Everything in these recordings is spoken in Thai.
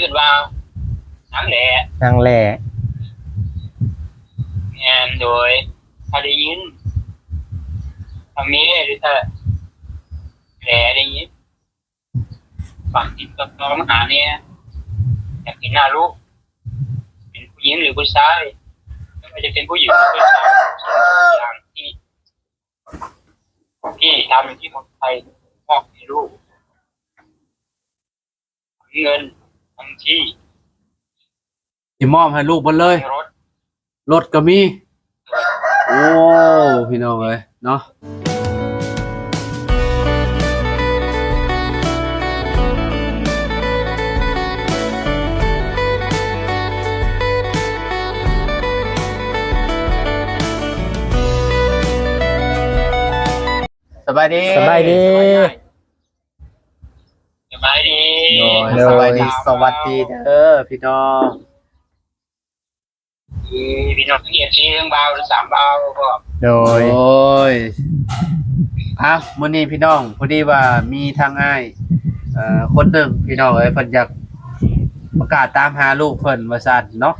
ชื่อว่าทั้งแหล่นางแหล่งานโดยถ้าได้ยินทางนี้หรือถ้าแหล่ได้ยินฝากติดต่อน้องหาเนี่ยอยากเห็นหน้าลูกเป็นผู้หญิงหรือผู้ชายไม่ว่าจะเป็นผู้หญิงหรือผู้ชายอย่างที่ที่ทำอยู่ที่เมืองไทยมอบให้ลูกทั้งเงิน ทั้งที่สิมอบให้ลูกเบ่เลยทั้งรถรถก็มี โอ้ พี่น้องเอ้ยเนาะสบายดี สบายดี สบายดี โอ้ยสบายดีสวัสดีเด้อพี่น้องพี่น้องเกียรติเรื่องเบาหรือสามเบาก็โดโอ้ยยอะมื้อนี้พี่น้องพอดีว่ามีทางอ้ายเอ่อคนหนึ่งพี่น้องเอ้ยเพิ่นอยากประกาศตามหาลูกเพิ่นว่าซั่นเนาะ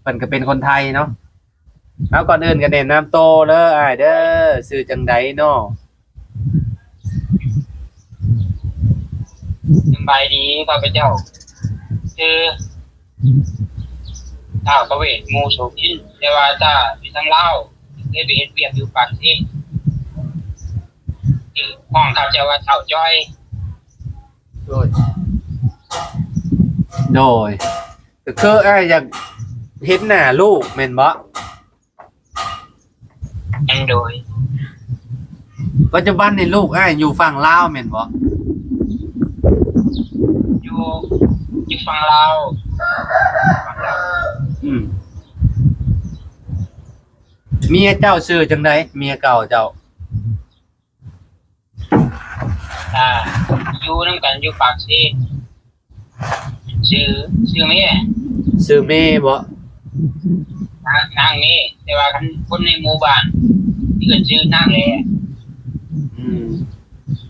เพิ่นก็เป็นคนไทยเนาะเอาก่อนอื่นก็แนะนำโตวเด้ออ้ายเด้อชื่อจังไดเนาะ สบายดีข้าพเจ้า คือถ้าประเวทงูโสพินแต่ว่าถ้าพี่ทั้งเล่าได้ไปเห็นเบียบอยู่ปากที่ที่ห้องข้าพเจ้าว่าเถ่าจ้อย โดย โดยก็คืออ้ายอยากเห็นหน้าลูกแม่นบ่ยังโดยปัจจุบันนี่ลูกอ้ายอยู่ฝั่งลาวแม่นบ่ อยู่อยู่ฝั่งลาวฝั่งลาวอืมเมียเจ้าชื่อจังไดเมียเก่าเจ้า อ่าอยู่น้ำกันอยู่ปากที่ชื่อชื่อแม่ชื่อเมย์บ่นางนางนี่แต่ว่าคนคนในหมู่บ้านที่เกิดชื่อนางแหล่อืม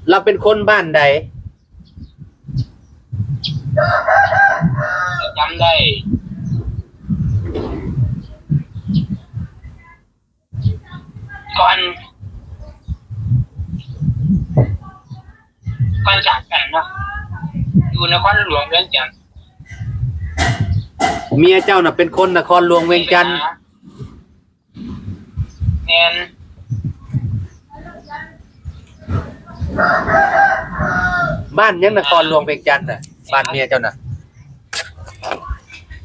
เราเป็นคนบ้านใด จำได้ ก่อนก่อนจากกันเนาะอยู่นครหลวงเวียงจันทน์เมียเจ้าน่ะเป็นคนนครหลวงเวียงจันทน์แมนบ้านยังนครหลวงเวียงจันทน์น่ะบ้านเมียเจ้าน่ะ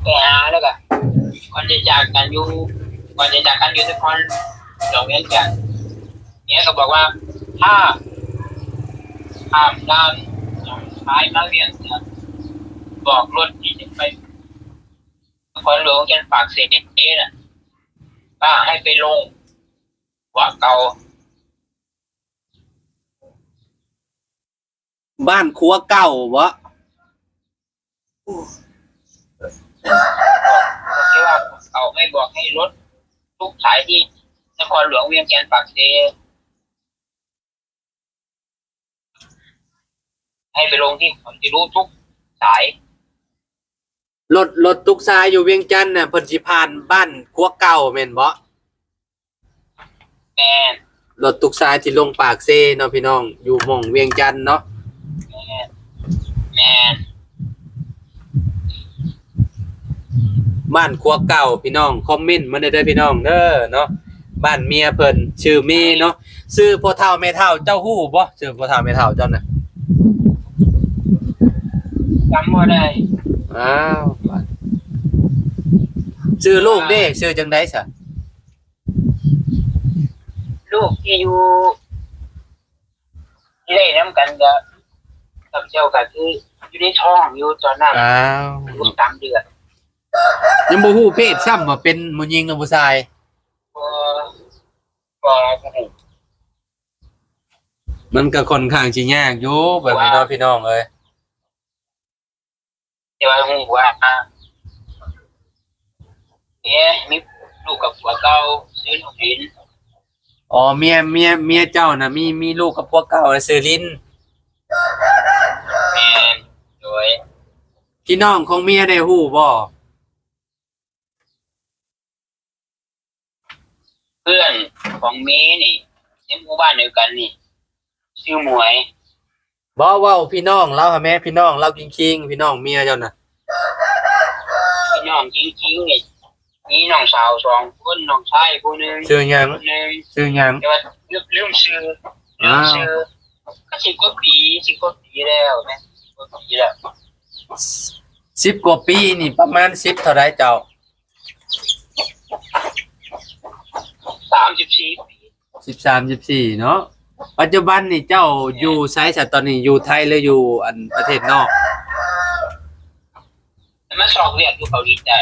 ไปหาแล้วก็ก่อนจะจากกันอยู่ก่อนจะจากกันอยู่นครหลงเวียงจันเนี่ยก็บอกว่าถ้าข้ามด้านซ้ายมาเวียงจันบอกรถที่จะไปครหลวงจันทน์ปากเสียนี้น่ะป้าให้ไปลงหัว่าเก่าบ้านครัวเก่าวะ บ่ที่ว่าเขาไม่บอกให้รถทุกสายที่นครหลวงเวียงจันทน์ปากเซให้ไปลงที่ผมจะรู้ทุกสาย รถรถตุกซายอยู่เวียงจันทน์น่ะเพิ่นสิผ่านบ้านครัวเก่าแม่นบ่แม่นรถตุกซายที่ลงปากเซเนาะพี่น้องอยู่หม่องเวียงจันทน์เนาะแม่นแม่น บ้านครัวเก่าพี่น้องคอมเมนต์มาได้เด้อพี่น้องเด้อเนาะบ้านเมียเพิ่นชื่อเมย์เนาะชื่อพ่อเฒ่าแม่เฒ่าเจ้าฮู้บ่ชื่อพ่อเฒ่าแม่เฒ่าเจ้าน่ะจำว่าได้อ้าวชื่อลูกเด้ชื่อจังได๋ซะลูกที่อยู่ที่ได้น้ำกันกับกับเจ้าก็คืออยู่ในท้องอยู่ตอนนั้นอ้าวอยู่สามเดือน ยังบ่ฮู้เพศซ้ำว่าเป็นผู้หญิงหรือผู้ชายก็ก็ก็มันก็ค่อนข้างสิยากอยู่แบบนี้เนาะพี่น้องเอ้ยแต่ว่าหูว่าอะเนี่ยมีลูกกับผัวเก่าซื้อหนูดินอ๋อเมียเมียเมียเจ้าน่ะมีมีลูกกับพวกเก่าน่ะชื่อลินแม่นโดยพี่น้องของเมียได้ฮู้บ่ พื่อนของเมย์นี่ในหมู่บ้านเดียวกันนี่ ชื่อหมวยบ่เว้าพี่น้องเราหาแม่พี่น้องเราคิงๆพี่น้องเมียเจ้าน่ะพี่น้องจริงๆนี่มีน้องสาวสองคนน้องชายผู้หนึงชื่อหยังคนหนึงชื่อหยังแต่ว่าลืมลืมชื่อลืมชื่อก็สิบกว่าปีสิบกว่าปีแล้วนะสิบกว่าปีแล้ว10กว่าปีนี่ประมาณ10เท่าไรเจ้า สามสิบสี่ปี13 14เนาะปัจจุบันนี่เจ้าอยู่ไสซะตอนนี้อยู่ไทยหรืออยู่อันประเทศนอกแต่มาสอบเรียนอยู่เกาหลีใต้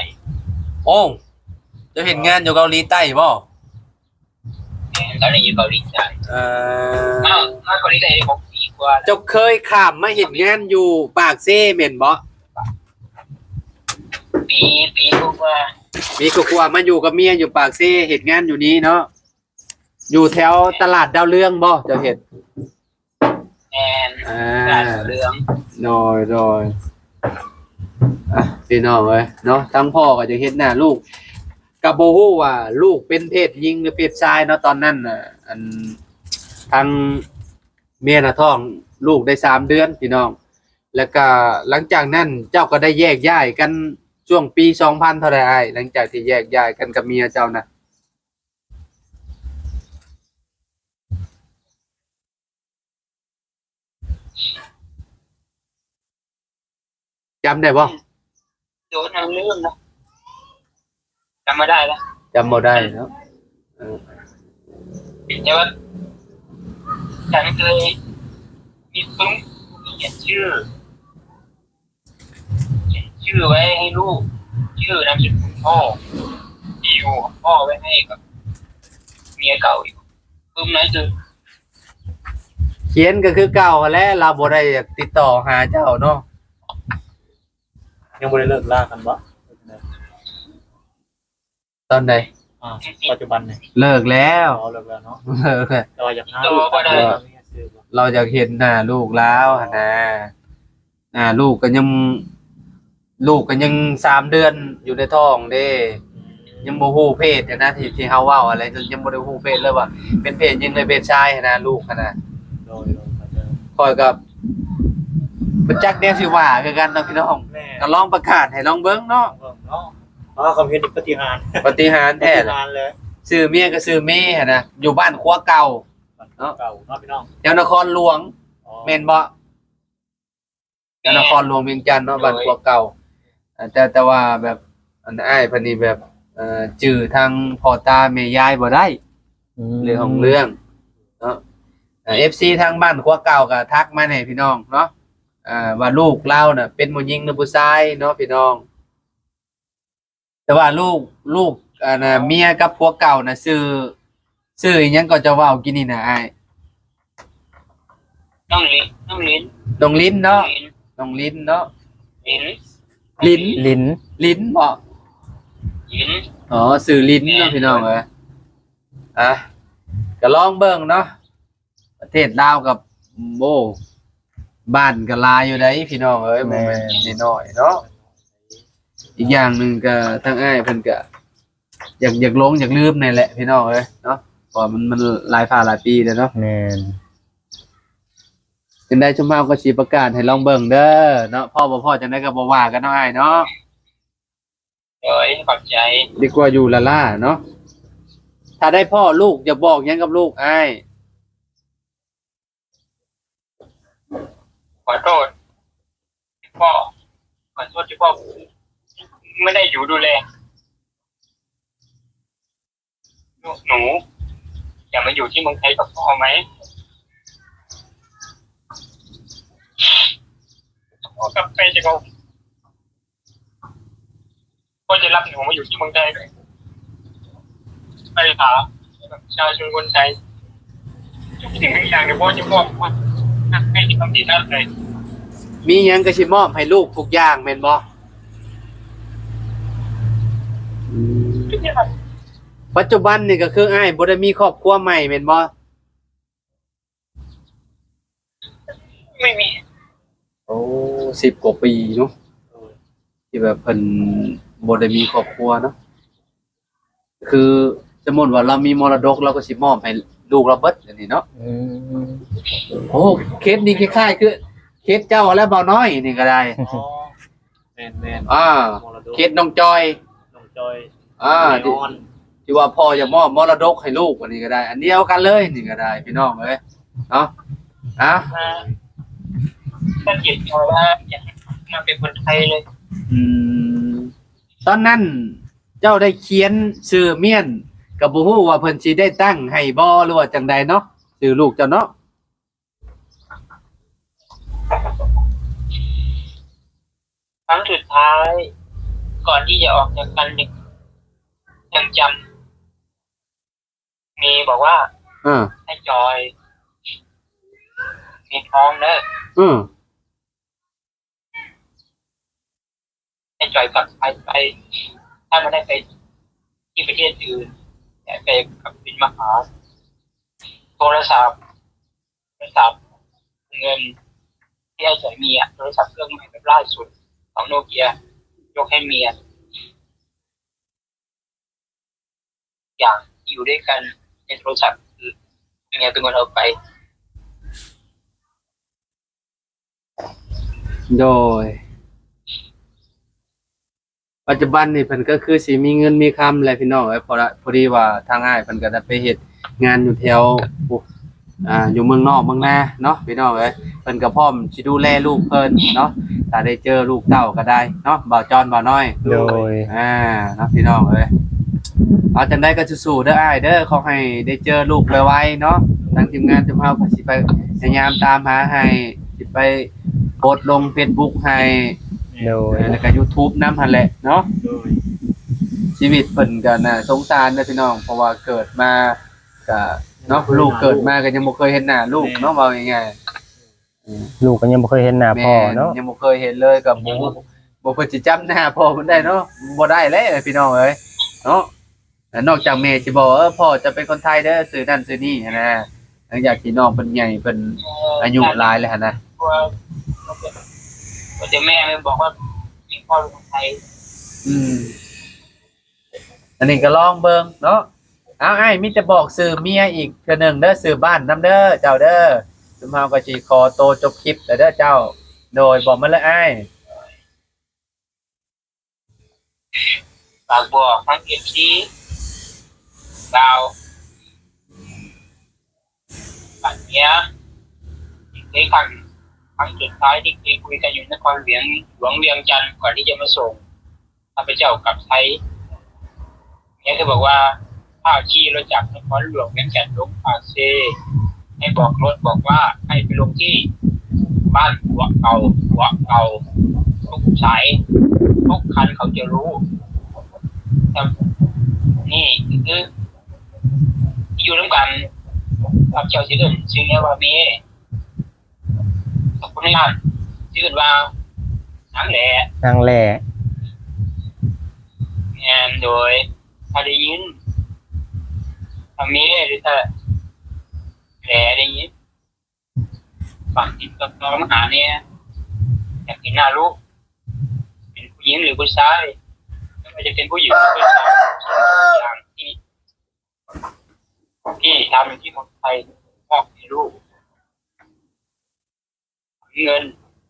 โอ้เจะเห็นงานอยู่เกาหลีใต้บ่ตอนนี้อยู่เกาหลีใต้เอ่อมามาเกาหลีใต้ได้หกปีกว่าแล้วเจ้าเคยข้ามมาเห็นงานอยู่ปากเซ่แม่นบ่ปีปีกว่า มีครอบครัวมาอยู่กับเมียอยู่ปากเซ่เห็นงานอยู่นี้เนาะอยู่แถวตลาดดาวเรืองบ่เจ้าเห็นแอนอ่าการเรื่องโดยโดยอะพี่น้องเอ้ยเนาะทั้งพ่อก็จะเห็นหน้าลูกกับโบฮู้ว่า ลูกเป็นเพศหญิงหรือเพศชายเนาะตอนนั้นน่ะอันทางเมียน่ะท้องลูกได้สามเดือนพี่น้อง แล้วก็หลังจากนั้นเจ้าก็ได้แยกย้ายกัน ช่วงปีสองพันเท่าไหรอ้ายหลังจากที่แยกย้ายกันกับเมียเจ้านะจำได้บ่โดนทางเรื่องนะจำไม่ได้แล้วจำบ่ได้เนาะเออแต่ว่าฉันเคยมีปึ้งเขียนชื่อเขียน ชื่อไว้ให้ลูก ชื่อนามสกุลพ่อที่อยู่ของพ่อไว้ให้กับเมียเก่าอีกปึ้งนั้นคือเขียนก็คือเก่าหั้นแหล้วเราบ่ได้อยากติดต่อหาเจ้าเนาะยังไม่ได้เลิกล่ากันวะตอนใดอ่าปัจจุบันเนี่ยเลิกแล้วเราเลิกแล้วเนาะเลิกแล้วแต่ว่าอยากหาลูกกันเราไม่ซื้อบ่เราจะเห็นหน้าลูกแล้วหั่นนะอ่าลูกก็ยัง ลูกก็ยังสามเดือนอยู่ในท้องเด้ ยังบ่ฮู้เพศอะนะที่ที่เฮาเว้าอะไรยังบ่ได้ฮู้เพศเลยว่า เป็นเพศหญิงหรือเพศชายหั้นนะลูกหั้นนะโดยโดยเขาจะคอยกับบ่จักแนวสิว่าคือกันเนาะพี่น้องแม่ก็ลองประกาศให้ลองเบิ่งเนาะเบิ่งเนาะเพราะว่าความเห็นปฏิหารปฏิหารย์แท้ปฏิล่ะหารเลยชื่อเมียก็ชื่อเมย์หั้นนะอยู่บ้านครัวเก่า เนาะ เก่าเนาะพี่น้องแถวนครหลวงอ๋อแม่นบ่แถวนครหลวงเวียงจันทน์เนาะบ้านครัวเก่าอ่า แต่แต่ว่าแบบอันอ้ายเพิ่นนี่แบบเอ่อจื่อทางพ่อตาแม่ยายบ่ได้เรื่องของเรื่องเนาะเอฟซีทางบ้านครัวเก่าก็ทักมาให้พี่น้องเนาะอ่าว่าลูกเล่าน่ะ เป็นผู้หญิงหรือผู้ชายเนาะพี่น้อง แต่ว่าลูกลูกอ่าน่ะเมียกับผัวเก่าน่ะซื้อซื้ออิหยังก็จะเว้ากินนี่น่ะอ้ายน้องลิ้นน้องลิ้นน้องลิ้นน้องเนาะลิ้นน้องลิ้นเนาะลิ้น ลิ้น ลิ้น ลิ้นบ่ลิ้นอ๋อซื้อลิ้นเนาะพี่น้องเอ้ยอะก็ลองเบิ่งเนาะประเทศลาวกับโบบ้านก็หลายอยู่ได้พี่น้องเอ้ยบ่แม่นน้อยๆเนาะอีกอย่างหนึ่งก็ทั้งอ้ายเพิ่นก็อยากอยากลงอยากลืมนี่แหละพี่น้องเอ้ยเนาะเพราะมันมันหลายฝ่าหลายปีแล้วเนาะ แม่น จังได้ชุมเฮาก็สิประกาศให้ลองเบิ่งเด้อเนาะพ่อบ่พ่อจังได้ก็บ่ว่ากันเนาะอ้ายเนาะโดยขอบใจดีกว่าอยู่ละล่าเนาะถ้าได้พ่อลูกอย่าบอกหยังกับลูกอ้ายขอโทษที่พ่อขอโทษที่พ่อไม่ได้อยู่ดูแลหนูหนูอยากมาอยู่ที่เมืองไทยกับพ่อไหม พ่อกลับไปจะเขาพ่อจะรับหนูมาอยู่ที่เมืองไทยด้วยไปหาประชาชนคนไทยทุกสิ่งทุกอย่างเดี๋ยวพ่อจะมอบให้ที่คำที่นั่นเลย มีหยังก็สิมอบให้ลูกทุกอย่างแม่นบ่ทุกอย่างปัจจุบันนี่ก็คืออ้ายบ่ได้มีครอบครัวใหม่แม่นบ่ไม่มี โอ้ 10กว่าปีเนาะที่แบบเพิ่นบ่ได้มีครอบครัวเนาะคือสมมุติว่าเรามีมรดกเราก็สิมอบให้ลูกเราเบิดอันนี้เนาะอืมโอ้เคสนี้คล้ายๆคือเคสเจ้าและเบาน้อยนี่ก็ได้อ๋อแม่นแม่นอ่ามรดกเคสน้องจอยน้องจอยอ่าแน่ที่นอนที่ว่าพ่อจะมอบมรดกให้ลูกอันนี้ก็ได้ อันเดียวกันเลยนี่ก็ได้ พี่น้องเอ้ยเนาะอะ มาถ้าเกียรติว่าอยากมาเป็นคนไทยเลยอืมตอนนั้นเจ้าได้เขียนชื่อเมียนกับบ่ฮู้ว่าเพิ่นสิได้ตั้งให้บ่หรือว่าจังใดเนาะชื่อลูกเจ้าเนาะครั้งสุดท้าย ก่อนที่จะออกจากกันเนี่ยยังจำมีบอกว่าอ่าให้จอย มีท้องเนอะอืม ให้จอยกลับไปไป ถ้ามันได้ไปที่ประเทศอื่นแต่ไปกับบินมหาโทรศัพท์โทรศัพท์เงินที่ไอ้จอยมีอะโทรศัพท์เครื่องใหม่แบบล่าสุดของโนเกียยกให้เมียอย่างอยู่ด้วยกันในโทรศัพท์คือเมียเป็นคนเอาไป โดย ปัจจุบันนี่เพิ่นก็คือสิมีเงินมีคำแหละพี่น้องเอ้ยพอละพอดีว่าทางอ้ายเพิ่นก็ได้ไปเฮ็ดงานอยู่แถวอุ๊อ่าอยู่เมืองนอกเมืองนาเนาะพี่น้องเอ้ยเพิ่นก็พร้อมสิดูแลลูกเพิ่นเนาะถ้าได้เจอลูกเต้าก็ได้เนาะบ่าวจอนบ่าวน้อยโดย อ่าเนาะพี่น้องเอ้ยเอาจังได้ก็สู้ๆเด้ออ้ายเด้อขอให้ได้เจอลูกไวๆเนาะทางทีมงานจุมเฮาก็สิไปพยายามตามหาให้สิไปโพสต์ลง Facebook ให้ โดย แล้วก็ YouTube นำหั่นแหละเนาะโดยชีวิตเพิ่นก็น่าสงสารเด้อพี่น้อง เพราะว่าเกิดมาก็เนาะลูกเกิดมาก็ยังบ่เคยเห็นหน้าลูกเนาะว่าง่ายลูกก็ยังบ่เคยเห็นหน้าๆพ่อแม่เนาะยังบ่เคยเห็นเลยก็บ่บ่เพิ่นสิจำหน้าพ่อเพิ่นได้เนาะบ่ได้เลยพี่น้องเอ้ยเนาะแล้วนอกจากแม่สิบอกว่าเออพ่อจะเป็นคนไทยเด้อซื้อนั่นซื้อนี่หั้นนะหลังจากที่น้องเพิ่นใหญ่เพิ่นอายุหลายแล้วหั่นนะ ว่าว่าแต่แม่ไม่บอกว่ามีพ่อเป็นคนไทยอืม อันนี้ก็ลองเบิ่งเนาะเอาไอ้ายมีแต่บอกสื่อเมียอีกเทื่อหนึงเด้อสื่อบ้านนํเด้อเจ้าเด้อซุมเฮาก็สิขอโตวจบคลิปแล้วเด้อเจ้า โดยบอกมาเลยอ้ายฝากบอกทั้งเอฟซีดาวปัญญาที่เคยครั้ง ครั้งสุดท้ายที่เคยคุยกันอยู่นครเวียงหลวงเวียงจันทร์ก่อนที่จะมาส่งข้าพเจ้ากลับไทยเนี่ยก็บอกว่าถ้าขี่รถจากนครหลวงเวียงจันทร์ลงปากเซให้บอกรถบอกว่าให้ไปลงที่บ้านหัวเก่าหัวเก่าทุกสายทุกคันเขาจะรู้แต่นี่คืออยู่ร่วมกันกับเจ้าชื่ออื่นชื่อเนี้ยว่าเมขอบ คุณงานชื่ออื่นว่านังแหละนางแหล่งานโดยถ้าได้ยินถ้าเมหรือถ้าแหละได้ยินฝากติดต่อมาหาเนี่ยอยากเห็นหน้าลูกเป็นผู้หญิงหรือผู้ชายไม่ว่าจะเป็นผู้หญิงหรือผู้ชายสิ่งทุกอย่างที่ที่ทำอยู่ที่เมืองไทยมอบให้ลูกทั้ง เงิน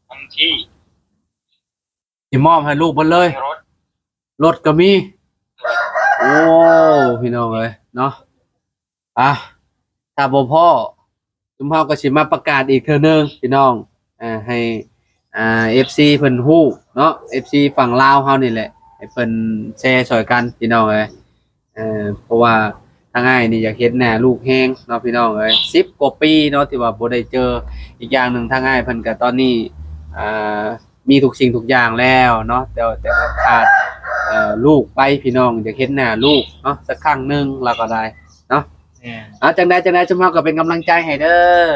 ทั้งที่สิมอบให้ลูกเบิดเลย รถรถก็มี โอ้พี่น้องเอ้ยเนาะอะถ้าบ่พ่อซุมเฮาก็สิมาประกาศอีกเทื่อนึงพี่น้องอ่าให้อ่า FC เพิ่นฮู้เนาะ FC ฝั่งลาวเฮานี่แหละให้เพิ่นแชร์ช่วยกันพี่น้องเอ้ยเออเพราะว่า ทางอ้ายนี่อยากเห็นหน้าลูกแฮงเนาะพี่น้องเอ้ย10กว่าปีเนาะที่ว่าบ่ได้เจออีกอย่างหนึงทางอ้ายเพิ่นก็ตอนนี้อ่ามีทุกสิ่งทุกอย่างแล้วเนาะแต่แต่ว่าขาดเอ่อลูกไปพี่น้องอยากเห็นหน้าลูกเนาะสักครั้งหนึ่งเราก็ได้แม่นเอาจังได้จังได้จุมเฮาก็เป็นกำลังใจให้เด้อ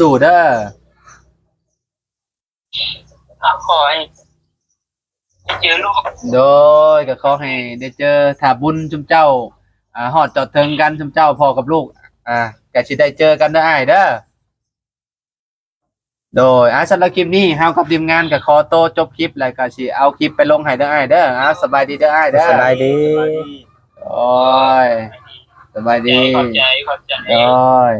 สู้ๆเด้อ ขอให้ให้ เจอลูกโดยก็ขอให้ได้เจอถ้าบุญจุมเจ้า อ่าฮอดจอดเทิงกันจุมเจ้าพ่อกับลูก อ่าก็สิได้เจอกันเด้ออ้ายเด้อโดยอะสำหรับคลิปนี้เฮากับทีมงานก็ขอโตวจบคลิปแล้วก็สิเอาคลิปไปลงให้เด้ออ้ายเด้ออะสบายดีเด้ออ้ายเด้อสบายดีโอ้ยสบายดีขอบใจขอบใจ โอ้ย